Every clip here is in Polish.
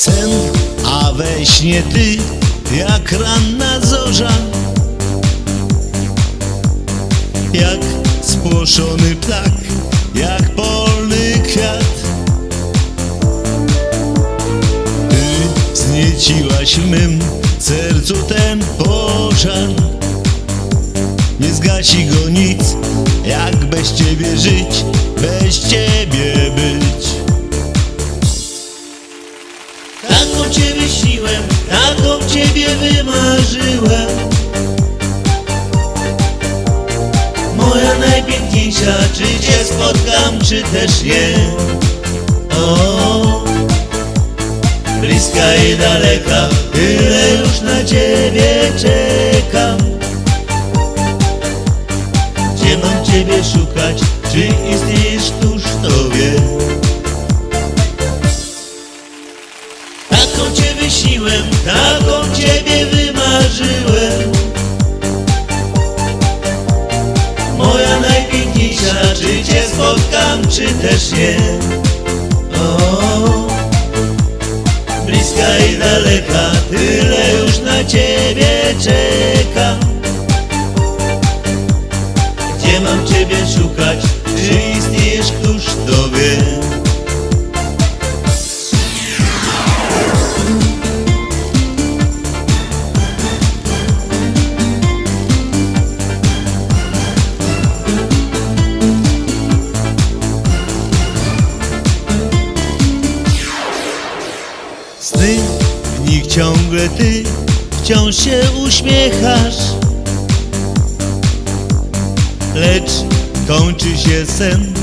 Sen, a we śnie ty, jak ranna zorza. Jak spłoszony ptak, jak polny kwiat. Ty znieciłaś w mym sercu ten pożar. Nie zgasi go nic, jak bez ciebie żyć, bez ciebie taką ciebie wymarzyłem. Moja najpiękniejsza, czy cię spotkam, czy też nie? O, Bliska i daleka, tyle już na ciebie czekam. Gdzie mam ciebie szukać, czy istniejesz, któż to wie Taką cię wyśniłem, taką czy cię spotkam, czy też nie? O, Bliska i daleka, tyle już na ciebie czekam Gdzie mam ciebie szukać, czy istniejesz, któż to wie Sny, w nich ciągle ty wciąż się uśmiechasz. Lecz kończy się sen,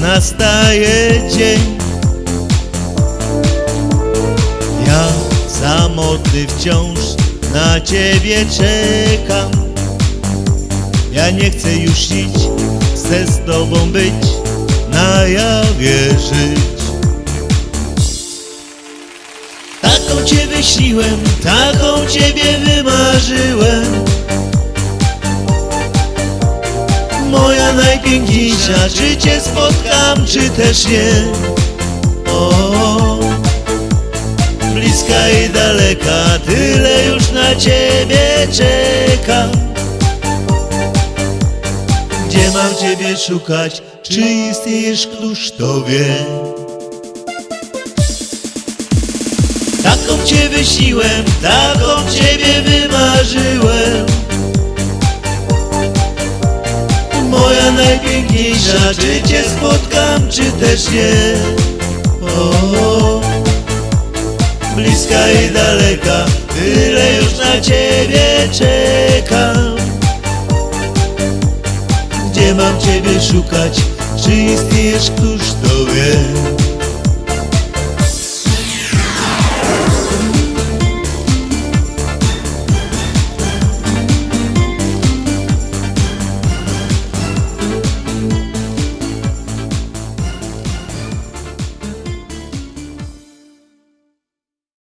nastaje dzień. Ja samotny wciąż na ciebie czekam. Ja nie chcę już iść, chcę z tobą być, na jawie żyć Wyśniłem, taką ciebie wymarzyłem. Moja najpiękniejsza, czy cię spotkam, czy też nie? O, Bliska i daleka, tyle już na ciebie czekam. Gdzie mam ciebie szukać, czy istniejesz, któż to cię wyśniłem, taką ciebie wymarzyłem. Moja najpiękniejsza, czy cię spotkam, czy też nie? O, Bliska i daleka, tyle już na ciebie czekam. Gdzie mam ciebie szukać, czy istniejesz, któż to wie